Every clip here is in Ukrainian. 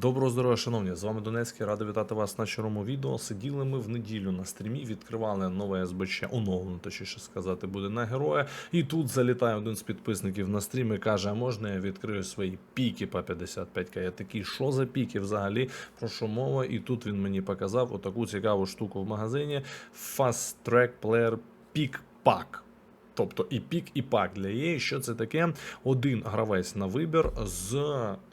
Доброго здоров'я, шановні! З вами Донецький, радий вітати вас на чорному відео. Сиділи ми в неділю на стрімі, відкривали нове СБЧ, оновлено, точніше сказати, буде на героя. І тут залітає один з підписників на стрім і каже: а можна я відкрию свої піки по 55к? Я такий, що за піки взагалі? Про що мова? І тут він мені показав отаку цікаву штуку в магазині Fast Track Player Pick Pack. Тобто і пік, і пак для EA. Що це таке? Один гравець на вибір з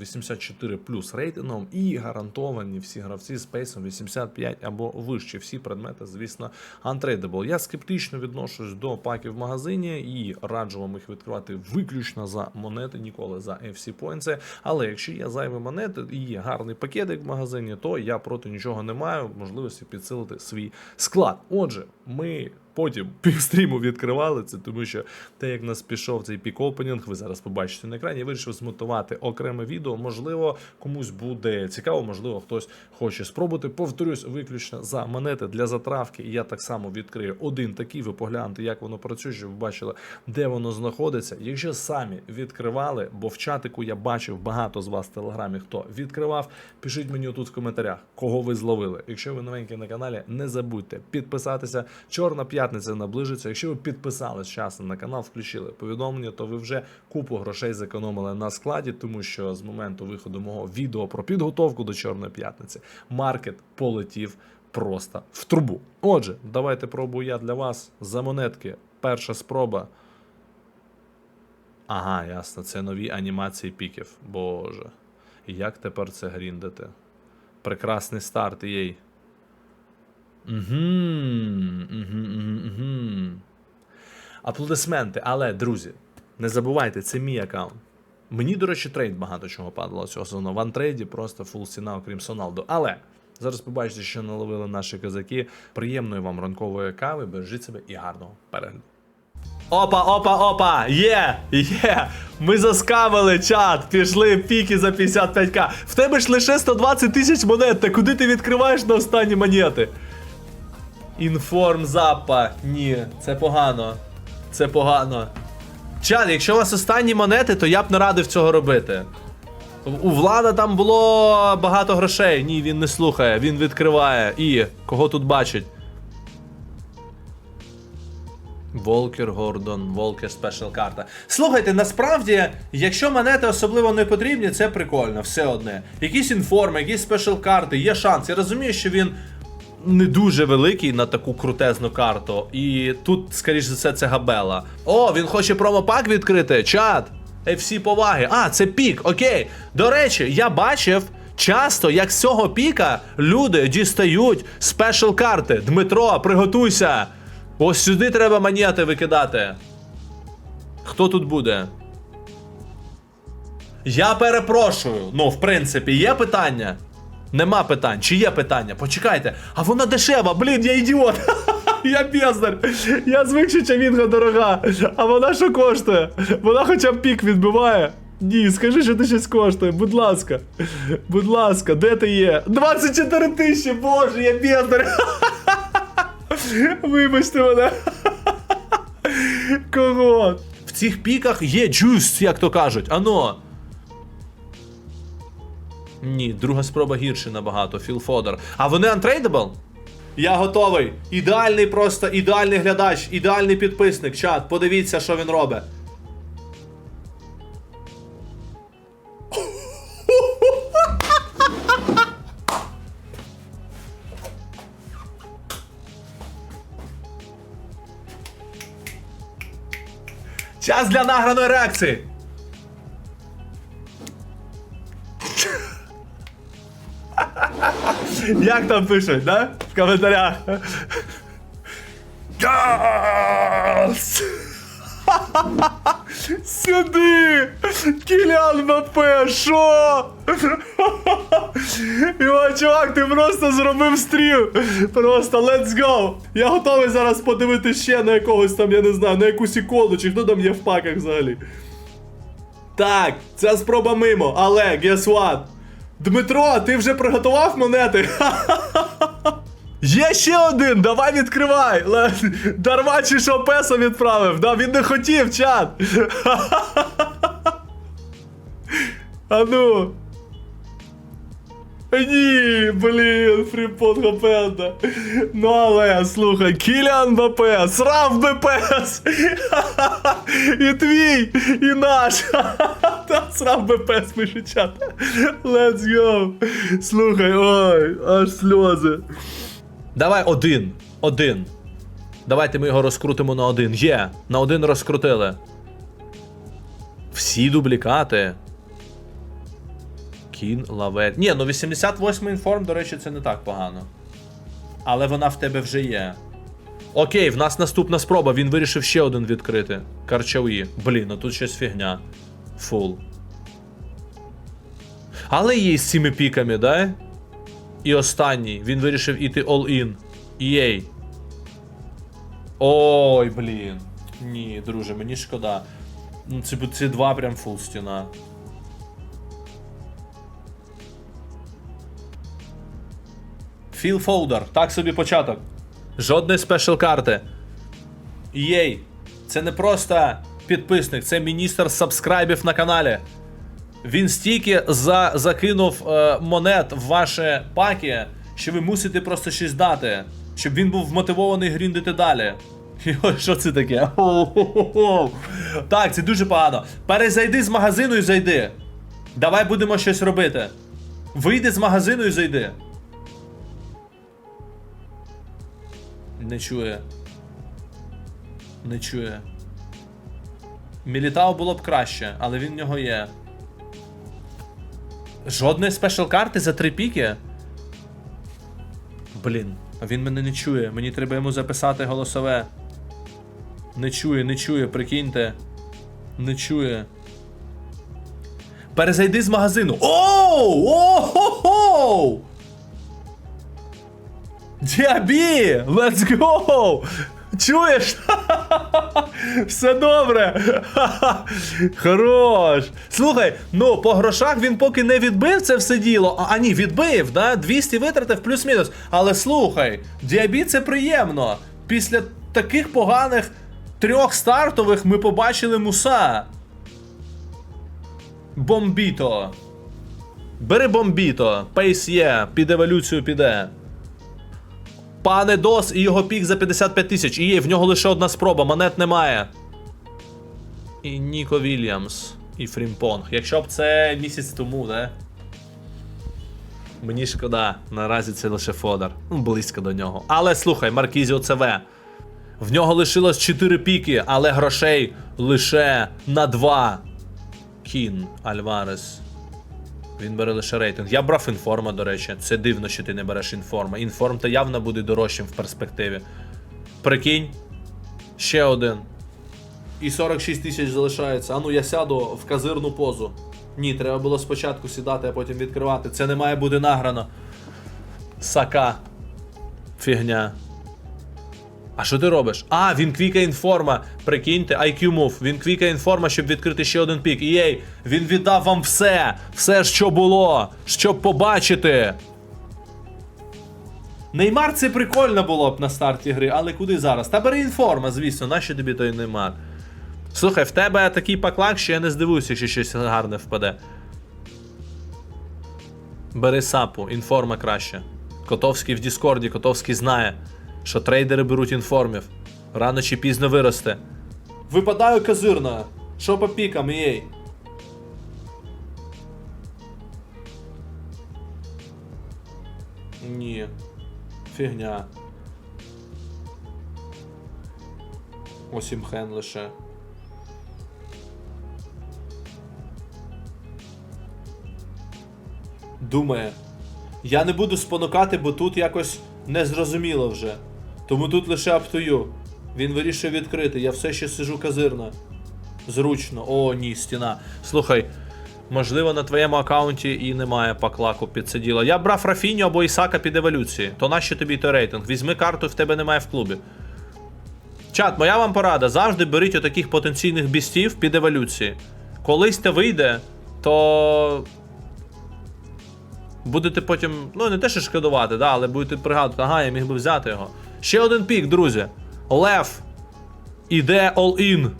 84 плюс рейтингом і гарантовані всі гравці з пейсом 85 або вище. Всі предмети, звісно, untradeable. Я скептично відношусь до паків в магазині і раджу вам їх відкривати виключно за монети, ніколи за FC Points. Але якщо є зайві монети і є гарний пакетик в магазині, то я проти нічого не маю можливості підсилити свій склад. Отже, ми. Потім півстріму відкривали це, тому що те, як нас пішов цей пік-опенінг, ви зараз побачите на екрані. Я вирішив змотувати окреме відео. Можливо, комусь буде цікаво, можливо, хтось хоче спробувати. Повторюсь, виключно за монети для затравки. Я так само відкрию один такий. Ви погляньте, як воно працює, щоб ви бачили, де воно знаходиться. Якщо самі відкривали, бо в чатику я бачив багато з вас в телеграмі, хто відкривав. Пишіть мені тут в коментарях, кого ви зловили. Якщо ви новенькі на каналі, не забудьте підписатися. Чорна п'ятниця наближиться. Якщо ви підписались часом на канал, включили повідомлення, то ви вже купу грошей зекономили на складі, тому що з моменту виходу мого відео про підготовку до Чорної п'ятниці маркет полетів просто в трубу. Отже, давайте пробую я для вас за монетки. Перша спроба. Ага, ясно, це нові анімації піків. Боже. Як тепер це гріндити? Прекрасний старт їй. Угу, угу, угу, угу. Аплодисменти, але, друзі, не забувайте, це мій аккаунт. Мені, до речі, трейд багато чого падало цього сезону. В антрейді просто фул ціна, окрім Соналду. Але зараз побачите, що наловили наші козаки. Приємної вам ранкової кави, бережіть себе і гарного перегляду. Опа, опа, опа! Є! Є! Ми заскавили чат! Пішли піки за 55к. В тебе ж лише 120 тисяч монет. Та куди ти відкриваєш на останні монети? Інформ запа. Ні, це погано. Це погано. Чат, якщо у вас останні монети, то я б не радив цього робити. У влада там було багато грошей. Ні, він не слухає, він відкриває. І кого тут бачить? Волкер Гордон, Волкер спешл карта. Слухайте, насправді, якщо монети особливо не потрібні, це прикольно, все одне. Якісь інформи, якісь спешл карти, є шанс. Я розумію, що він не дуже великий на таку крутезну карту. І тут, скоріш за все, це габела. О, він хоче промопак відкрити. Чат. Ей, всі поваги. А, це пік, окей. До речі, я бачив. Часто, як з цього піка, люди дістають спешл карти. Дмитро, приготуйся! Ось сюди треба монети викидати. Хто тут буде? Я перепрошую. Ну, в принципі, є питання? Нема питань. Чи є питання? Почекайте. А вона дешева, блін, я ідіот. Я бездар. Я звик, що чавінга дорога. А вона що коштує? Вона хоча б пік відбиває. Ні, скажи, що ти щось коштує, будь ласка. Будь ласка, де ти є? 24 тисячі, боже, я бездар. Вибачте мене. Кого? В цих піках є джуст, як то кажуть. Ано. Ні, друга спроба гірше набагато. Філ Фодер. А вони untradeable? Я готовий. Ідеальний просто, ідеальний глядач, ідеальний підписник. Чат, подивіться, що він робить. Час для награної реакції. Як там пишуть, да? В коментарях. Газ! Сюди! Кілян Мбаппе, що? Іван, чувак, ти просто зробив стрім. Просто let's go. Я готовий зараз подивитися ще на якогось там, я не знаю, на якусь ікону, чи хто там є в паках взагалі. Так, це спроба мимо, але guess what? Дмитро, ти вже приготував монети? Є ще один, давай відкривай. Дарма чи що песо відправив. Да, він не хотів, чат. А ну. Ні, блін, фріпот Гопенда. Ну але, слухай, Кіліан БП, срав БПС. І твій, і наш. Та срав БПС, пише чат. Let's go. Слухай, ой, аж сльози. Давай один. Один. Давайте ми його розкрутимо на один. Є, на один розкрутили. Всі дублікати. Кін лавет. Ні, ну 88 інформ, до речі, це не так погано. Але вона в тебе вже є. Окей, в нас наступна спроба. Він вирішив ще один відкрити. Карчаві. Блін, ну тут щось фігня. Фул. Але є з цими піками, да? І останній. Він вирішив іти all-in. EA. Ой, блін. Ні, друже, мені шкода. Ну, це, це два прям фул стіна. Філ Фолдер. Так собі початок. Жодної спешл карти. Єй. Це не просто підписник, це міністр сабскрайбів на каналі. Він стільки за, закинув е, монет в ваші паки, що ви мусите просто щось дати, щоб він був вмотивований гріндити далі. Що це таке? Так, це дуже погано. Перезайди з магазину і зайди. Давай будемо щось робити. Вийди з магазину і зайди. Не чує. Не чує. Мілітау було б краще, але він в нього є. Жодної спешл карти за три піки? Блін, а він мене не чує. Мені треба йому записати голосове. Не чує, не чує, прикиньте. Не чує. Перезайди з магазину. Оу! О-хо-хо! Діабі! Let's go! Чуєш? Все добре. Хорош. Слухай, ну по грошах він поки не відбив це все діло. А, а ні, відбив, да? 200 витратив плюс-мінус. Але слухай, діабі це приємно. Після таких поганих трьох стартових ми побачили муса. Бомбіто. Бери бомбіто. Пейс є, під еволюцію піде. Пане Дос і його пік за 55 тисяч. І є, в нього лише одна спроба, монет немає. І Ніко Вільямс. І Фрімпонг. Якщо б це місяць тому, да? Мені шкода, наразі це лише Фодор. Ну, близько до нього. Але слухай, Маркізіо ЦВ. В нього лишилось 4 піки, але грошей лише на 2. Кін Альварес. Він бере лише рейтинг. Я брав інформа, до речі. Це дивно, що ти не береш інформа. Інформ то явно буде дорожчим в перспективі. Прикинь. Ще один. І 46 тисяч залишається. А ну я сяду в казирну позу. Ні, треба було спочатку сідати, а потім відкривати. Це не має бути награно. Сака. Фігня. А що ти робиш? А, він квікає інформа. Прикиньте, IQ Move. Він квікає інформа, щоб відкрити ще один пік. Єй, він віддав вам все. Все, що було, щоб побачити. Неймар це прикольно було б на старті гри, але куди зараз? Та бери інформа, звісно, нащо тобі той Неймар? Слухай, в тебе такий паклак, що я не здивуюся, якщо щось гарне впаде. Бери сапу, інформа краще. Котовський в Діскорді, Котовський знає, що трейдери беруть інформів. Рано чи пізно виросте. Випадаю козирно. Що по пікам, єй? Ні. Фігня. Осімхен лише. Думає. Я не буду спонукати, бо тут якось незрозуміло вже. Тому тут лише you. Він вирішив відкрити. Я все ще сижу казирно. Зручно. О, ні, стіна. Слухай, можливо, на твоєму аккаунті і немає паклаку під це діло. Я брав Рафіню або Ісака під еволюції. То нащо тобі той рейтинг? Візьми карту, в тебе немає в клубі. Чат, моя вам порада. Завжди беріть отаких потенційних бістів під еволюції. Колись те вийде, то. Будете потім, ну не те, що шкодувати, да, але будете пригадувати, ага, я міг би взяти його. Ще один пік, друзі. Лев. Іде all-in.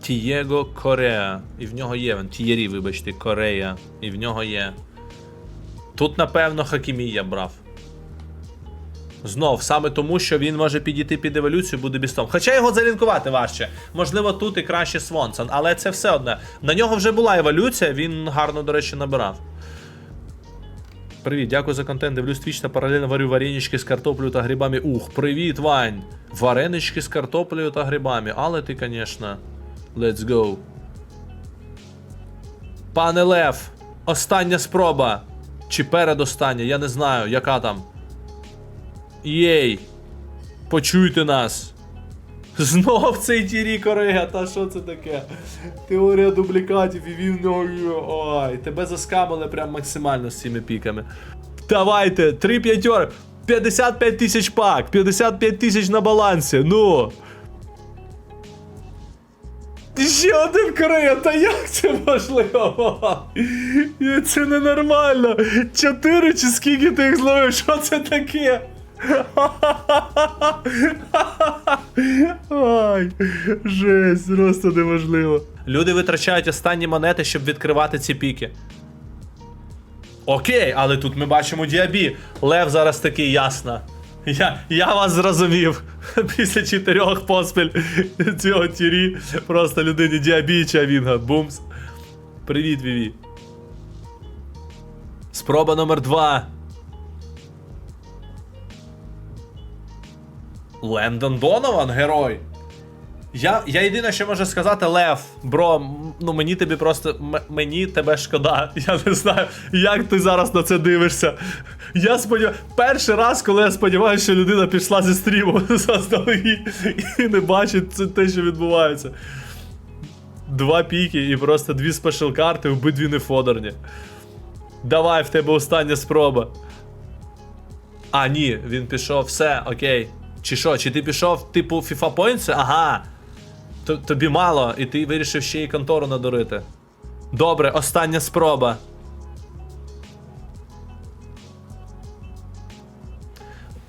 Тієго Корея. І в нього є. Тієрі, вибачте, Корея. І в нього є. Тут, напевно, Хакімі я брав. Знов, саме тому, що він може підійти під еволюцію, буде бістом. Хоча його залінкувати важче. Можливо, тут і краще Свонсон, але це все одне. На нього вже була еволюція, він гарно, до речі, набирав. Привіт, дякую за контент. Дивлюсь твіч та паралельно варю варенички з картоплею та грибами. Ух, привіт, Вань! Варенички з картоплею та грибами. Але ти, звісно. Let's go. Пане Лев, остання спроба. Чи передостання, я не знаю, яка там. Єй. Почуйте нас. Знов цей Тірі Корея, та що це таке? Теорія дублікатів і він. Ой, тебе заскамили прям максимально з цими піками. Давайте, три п'ятьор. 55 тисяч пак, 55 тисяч на балансі, ну. Ще один Корея, та як це можливо? Це ненормально. Чотири чи скільки ти їх зловив? Що це таке? Ай, жесть, просто неможливо. Люди витрачають останні монети, щоб відкривати ці піки. Окей, але тут ми бачимо діабі. Лев зараз такий ясно. Я, я вас зрозумів. Після чотирьох поспіль цього тірі просто людині діабі і чавінга. Бумс. Привіт, Віві. Спроба номер два. Лендон Донован, герой. Я, я єдине, що можу сказати, Лев, бро, ну мені тобі просто. мені тебе шкода. Я не знаю, як ти зараз на це дивишся. Я сподіваюся, перший раз, коли я сподіваюся, що людина пішла зі стріму заздалегідь і не бачить те, що відбувається. Два піки і просто дві спешл карти, обидві не фодерні. Давай, в тебе остання спроба. А, ні, він пішов, все, окей. Чи що, чи ти пішов, типу, FIFA Points? Ага. Тобі мало, і ти вирішив ще й контору надурити. Добре, остання спроба.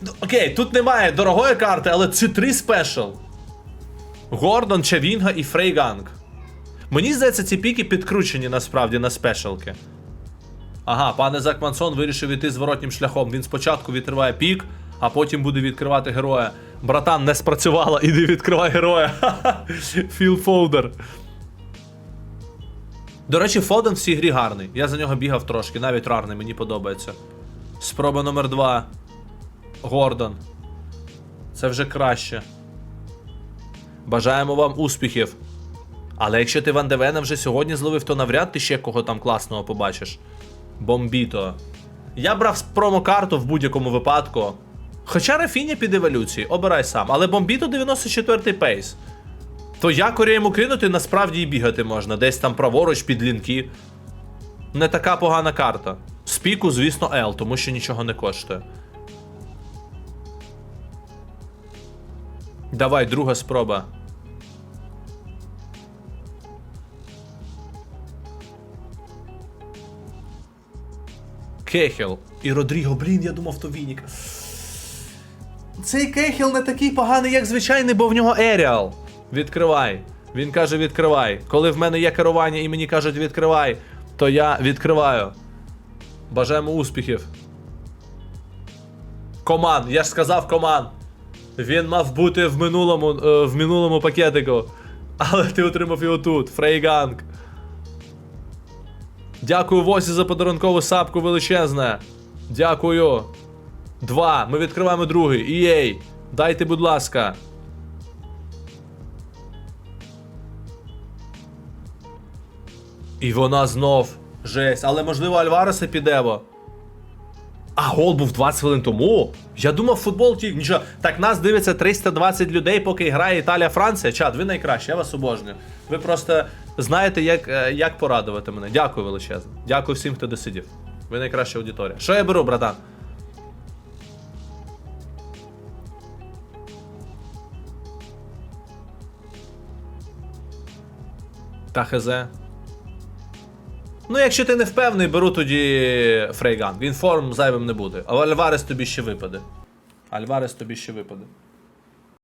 Ну, Окей, тут немає дорогої карти, але це три спешл. Гордон, Чавінга і Фрейганг. Мені здається, ці піки підкручені насправді на спешалки. Ага, пане Закмансон вирішив іти зворотнім шляхом. Він спочатку відкриває пік, а потім буде відкривати героя. Братан, не спрацювало, іди відкривай героя. Філ Фолдер. До речі, Фоден в цій грі гарний. Я за нього бігав трошки, навіть рарний, мені подобається. Спроба номер два. Гордон. Це вже краще. Бажаємо вам успіхів. Але якщо ти Ван Девена вже сьогодні зловив, то навряд ти ще кого там класного побачиш. Бомбіто. Я брав промокарту в будь-якому випадку. Хоча Рафіня під еволюції, обирай сам. Але Бомбіто 94-й пейс. То якоря йому кинути насправді і бігати можна. Десь там праворуч під лінки. Не така погана карта. Спіку, звісно, L, тому що нічого не коштує. Давай, друга спроба. Кехел і Родріго. Блін, я думав, то Вінік. Цей Кехел не такий поганий, як звичайний, бо в нього Еріал. Відкривай. Він каже: відкривай. Коли в мене є керування і мені кажуть відкривай, то я відкриваю. Бажаємо успіхів. Коман, я ж сказав коман. Він мав бути в минулому, е, в минулому пакетику. Але ти отримав його тут. Фрейганг. Дякую Восі за подарункову сапку величезне. Дякую. Два. Ми відкриваємо другий. Ієй. Дайте, будь ласка. І вона знов. Жесть. Але можливо Альвареса підемо. А, гол був 20 хвилин тому. Я думав, футбол ті. Нічого. Так нас дивиться 320 людей, поки грає Італія-Франція. Чат, ви найкраще, я вас обожнюю. Ви просто знаєте, як, е, як порадувати мене. Дякую величезно. Дякую всім, хто досидів. Ви найкраща аудиторія. Що я беру, братан? Та хз. Ну, якщо ти не впевнений, беру тоді Фрейган. Він форм зайвим не буде. А Альварес тобі ще випаде. Альварес тобі ще випаде.